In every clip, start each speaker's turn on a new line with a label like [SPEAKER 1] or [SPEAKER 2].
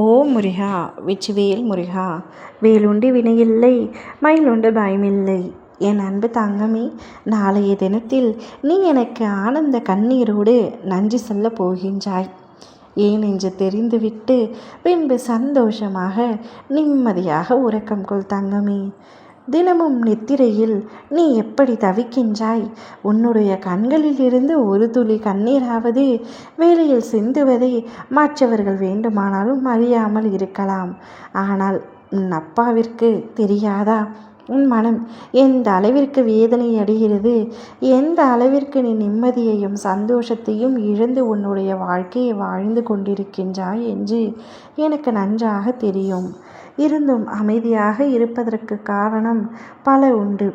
[SPEAKER 1] ஓ முருகா வெற்றிவேல் முருகா வேலுண்டு வினையில்லை மயிலுண்டு பயமில்லை. என் அன்பு தங்கமே நாளைய தினத்தில் நீ எனக்கு ஆனந்த கண்ணீரோடு நன்றி சொல்ல போகின்றாய். ஏன் என்று தெரிந்துவிட்டு பின்பு சந்தோஷமாக நிம்மதியாக உறக்கம் கொள் தங்கமே. தினமும் நித்திரையில் நீ எப்படி தவிக்கின்றாய்? உன்னுடைய கண்களிலிருந்து ஒரு துளி கண்ணீராவது வேலையில் சிந்துவதை மற்றவர்கள் வேண்டுமானாலும் அறியாமல் இருக்கலாம். ஆனால் உன் அப்பாவிற்கு தெரியாதா? உன் மனம் எந்த அளவிற்கு வேதனை அடைகிறது? எந்த அளவிற்கு நீ நிம்மதியையும் சந்தோஷத்தையும் இழந்து உன்னுடைய வாழ்க்கையை வாழ்ந்து கொண்டிருக்கின்றாய் என்று எனக்கு நன்றாக தெரியும். இருந்தும் அமைதியாக இருப்பதற்கு காரணம் பல உண்டு.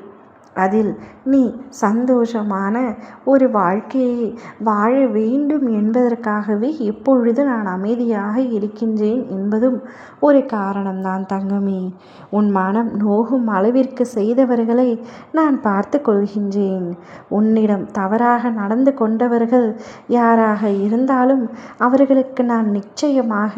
[SPEAKER 1] அதில் நீ சந்தோஷமான ஒரு வாழ்க்கையை வாழ வேண்டும் என்பதற்காகவே இப்பொழுது நான் அமைதியாக இருக்கின்றேன் என்பதும் ஒரு காரணம்தான் தங்கமே. உன் மனம் நோகும் அளவிற்கு செய்தவர்களை நான் பார்த்து கொள்கின்றேன். உன்னிடம் தவறாக நடந்து கொண்டவர்கள் யாராக இருந்தாலும் அவர்களுக்கு நான் நிச்சயமாக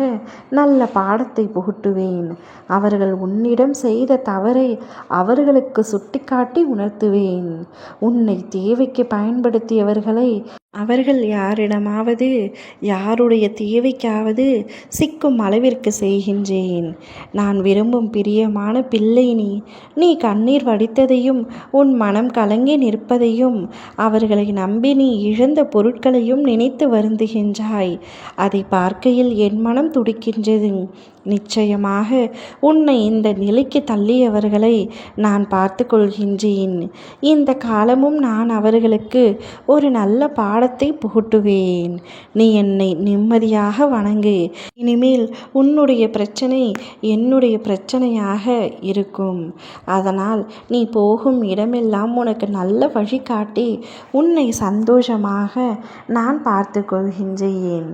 [SPEAKER 1] நல்ல பாடத்தை புகட்டுவேன். அவர்கள் உன்னிடம் செய்த தவறை அவர்களுக்கு சுட்டிக்காட்டி உணர்த்துவேன். உன்னை தேவைக்கு பயன்படுத்தியவர்களை அவர்கள் யாரிடமாவது யாருடைய தேவைக்காவது சிக்கும் அளவிற்கு செய்கின்றேன். நான் விரும்பும் பிரியமான பிள்ளை நீ. நீ கண்ணீர் வடித்ததையும் உன் மனம் கலங்கி நிற்பதையும் அவர்களை நம்பி நீ இழந்த பொருட்களையும் நினைத்து வருந்துகின்றாய். அதை பார்க்கையில் என் மனம் துடிக்கின்றது. நிச்சயமாக உன்னை இந்த நிலைக்கு தள்ளியவர்களை நான் பார்த்து கொள்கின்றேன். இந்த காலமும் நான் அவர்களுக்கு ஒரு நல்ல பாட பாடத்தை புகட்டுவேன். நீ என்னை நிம்மதியாக வணங்கு. இனிமேல் உன்னுடைய பிரச்சனை என்னுடைய பிரச்சனையாக இருக்கும். அதனால் நீ போகும் இடமெல்லாம் உனக்கு நல்ல வழிகாட்டி உன்னை சந்தோஷமாக நான் பார்த்து கொள்கின்றேன்.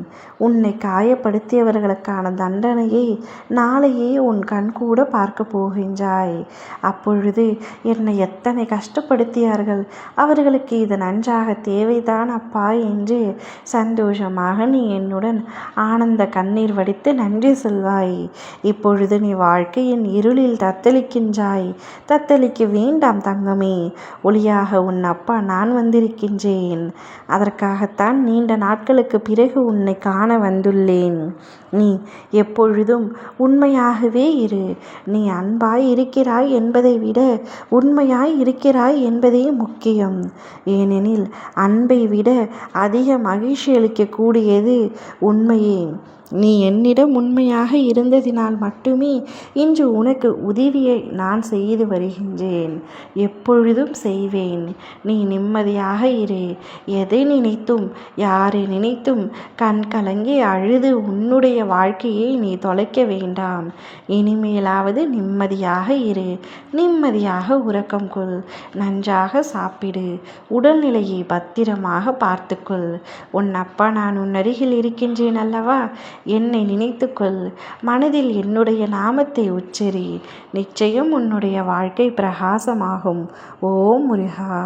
[SPEAKER 1] உன்னை காயப்படுத்தியவர்களுக்கான தண்டனையை நாளையே உன் கண் கூட பார்க்க போகின்றாய். அப்பொழுது என்னை எத்தனை கஷ்டப்படுத்தியார்கள். அவர்களுக்கு இது நன்றாக தேவைதான் அப்பா. என்று சந்தோஷமாக நீ என்னுடன் ஆனந்த கண்ணீர் வடித்து நன்றி சொல்வாய். இப்பொழுது நீ வாழ்க்கையின் இருளில் தத்தளிக்கின்றாய். தத்தளிக்க வேண்டாம் தங்கமே. ஒளியாக உன் அப்பா நான் வந்திருக்கின்றேன். அதற்காகத்தான் நீண்ட நாட்களுக்கு பிறகு உன்னை காண வந்துள்ளேன். நீ எப்பொழுதும் உண்மையாகவே இரு. நீ அன்பாய் இருக்கிறாய் என்பதை விட உண்மையாய் இருக்கிறாய் என்பதே முக்கியம். ஏனெனில் அன்பை விட அதிக மகிழ்ச்சி அளிக்கக்கூடியது உண்மையே. நீ என்னிடம் உண்மையாக இருந்ததினால் மட்டுமே இன்று உனக்கு உதவியை நான் செய்து வருகின்றேன். எப்பொழுதும் செய்வேன். நீ நிம்மதியாக இரு. எதை நினைத்தும் யாரை நினைத்தும் கண் கலங்கி அழுது உன்னுடைய வாழ்க்கையை நீ தொலைக்க வேண்டாம். இனிமேலாவது நிம்மதியாக இரு. நிம்மதியாக உறக்கம் கொள். நன்றாக சாப்பிடு. உடல்நிலையை பத்திரமாக பார்த்துக்கொள். உன் அப்பா நான் உன் அருகில் இருக்கின்றேன் அல்லவா? என்னை நினைத்துக்கொள். மனதில் என்னுடைய நாமத்தை உச்சரி. நிச்சயம் உன்னுடைய வாழ்க்கை பிரகாசமாகும். ஓ முருகா!